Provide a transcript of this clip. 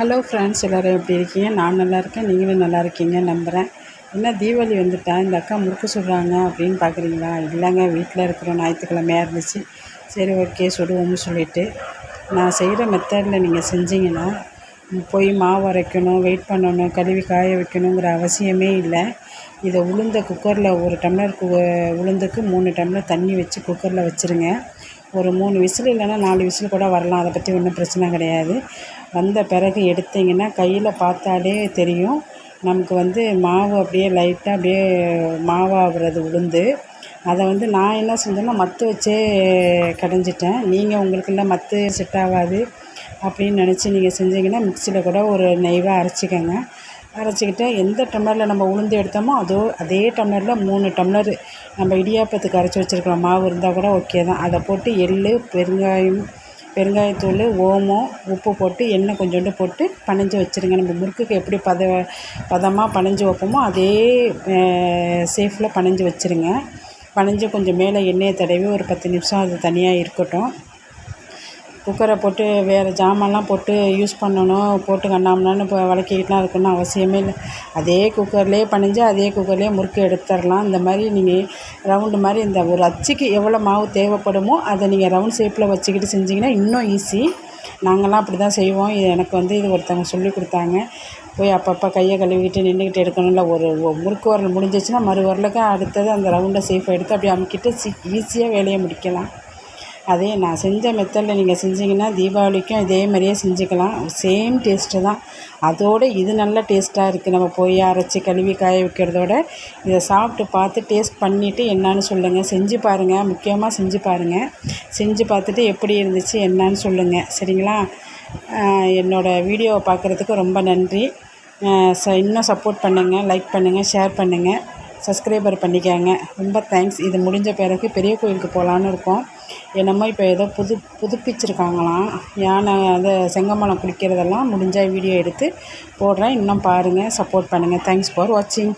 Hello friends எல்லோரும் எப்படி இருக்கீங்க? நான் நல்லா இருக்கேன். நீங்களும் நல்லா இருக்கீங்க நம்புகிறேன் என்ன தீபாவளி வந்துட்டா? இந்த அக்கா முறுக்கு சுடுறாங்க அப்படின்னு பார்க்குறீங்களா இல்லைங்க வீட்டில் இருக்கிற ஞாயிற்றுக்கிழமையாக இருந்துச்சு. சரி ஓகே சுடுவோம்னு சொல்லிவிட்டு நான் செய்கிற மெத்தடில் நீங்கள் செஞ்சீங்கன்னா போய் மாவு அரைக்கணும் வெயிட் பண்ணணும் கழுவி காய வைக்கணுங்கிற அவசியமே இல்லை. இதை உளுந்த குக்கரில் ஒரு டம்ளர் கு உளுந்துக்கு மூணு டம்ளர் தண்ணி வச்சு குக்கரில் வச்சுருங்க. ஒரு மூணு விசில் இல்லைன்னா நாலு விசில் கூட வரலாம். அதை பற்றி ஒன்றும் பிரச்சனை கிடையாது. வந்த பிறகு எடுத்தீங்கன்னா கையில் பார்த்தாலே தெரியும். நமக்கு வந்து மாவு அப்படியே லைட்டாக அப்படியே மாவாகிறது உளுந்து. அதை வந்து நான் என்ன செஞ்சேன்னா மத்து வச்சே கடைஞ்சிட்டேன். நீங்கள் உங்களுக்கெல்லாம் மத்து செட் ஆகாது அப்படின்னு நினச்சி நீங்கள் செஞ்சீங்கன்னா மிக்சியில் கூட ஒரு நெய்வாக அரைச்சிக்கோங்க. அரைச்சிக்கிட்டு எந்த டம்ளரில் நம்ம உளுந்து எடுத்தோமோ அதோ அதே டம்ளரில் மூணு டம்ளர் நம்ம இடியாப்பத்துக்கு அரைச்சி வச்சுருக்கிற மாவு இருந்தால் கூட ஓகே தான். அதை போட்டு எள் பெருங்காயம் பெருங்காயத்தூள் ஓமம் உப்பு போட்டு எண்ணெய் கொஞ்சோண்டு போட்டு பனைஞ்சு வச்சுருங்க. நம்ம முறுக்குக்கு எப்படி பத பதமாக பனைஞ்சு வைப்போமோ அதே சேஃபில் பனைஞ்சு வச்சுருங்க. பனைஞ்சு கொஞ்சம் மேலே எண்ணெயை தடவி ஒரு பத்து நிமிஷம் அது தனியாக இருக்கட்டும். குக்கரை போட்டு வேறு ஜாமான்லாம் போட்டு யூஸ் பண்ணணும் போட்டு கண்ணாமண்ணான்னு இப்போ விளக்கிக்கிட்டுலாம் இருக்கணும்னு அவசியமே இல்லை. அதே குக்கர்லேயே பணிஞ்சு அதே குக்கர்லேயே முறுக்கு எடுத்துடலாம். இந்த மாதிரி நீங்கள் ரவுண்டு மாதிரி இந்த ஒரு அச்சுக்கு எவ்வளோ மாவு தேவைப்படுமோ அதை நீங்கள் ரவுண்ட் ஷேப்பில் வச்சுக்கிட்டு செஞ்சிங்கன்னா இன்னும் ஈஸி நாங்களாம் அப்படி தான் செய்வோம். இது எனக்கு வந்து இது ஒருத்தவங்க சொல்லி கொடுத்தாங்க. போய் அப்பப்போ கையை கழுவிக்கிட்டு நின்றுக்கிட்டு எடுக்கணும்ல. ஒரு முறுக்கு வரல் முடிஞ்சிச்சுன்னா மறு வரலுக்கு அடுத்தது அந்த ரவுண்டை சேஃபாக எடுத்து அப்படியே அமுக்கிட்டு சி ஈஸியாக வேலையை முடிக்கலாம். அதே நான் செஞ்ச மெத்தடில் நீங்கள் செஞ்சீங்கன்னா தீபாவளிக்கும் இதே மாதிரியே செஞ்சுக்கலாம். சேம் டேஸ்ட்டு தான். அதோடு இது நல்ல டேஸ்ட்டாக இருக்குது நம்ம போய் அரைச்சி கழுவி காய வைக்கிறதோட இதை சாப்பிட்டு பார்த்து டேஸ்ட் பண்ணிவிட்டு என்னான்னு சொல்லுங்கள் செஞ்சு பாருங்கள் முக்கியமாக செஞ்சு பாருங்கள் செஞ்சு பார்த்துட்டு எப்படி இருந்துச்சு என்னான்னு சொல்லுங்கள் சரிங்களா? என்னோடய வீடியோவை பார்க்குறதுக்கு ரொம்ப நன்றி. ச இன்னும் சப்போர்ட் பண்ணுங்கள் லைக் பண்ணுங்கள் ஷேர் பண்ணுங்கள் சப்ஸ்கிரைபர் பண்ணிக்கோங்க. ரொம்ப தேங்க்ஸ் இது முடிஞ்ச பிறகு பெரிய கோயிலுக்கு போகலான்னு இருக்கோம். என்னமோ இப்போ ஏதோ புது புதுப்பிச்சிருக்காங்களாம். யானை அது செங்கமலம் குளிக்கிறதெல்லாம் முடிஞ்சால் வீடியோ எடுத்து போடுறேன். இன்னும் பாருங்கள் சப்போர்ட் பண்ணுங்கள் தேங்க்ஸ் ஃபார் வாட்சிங்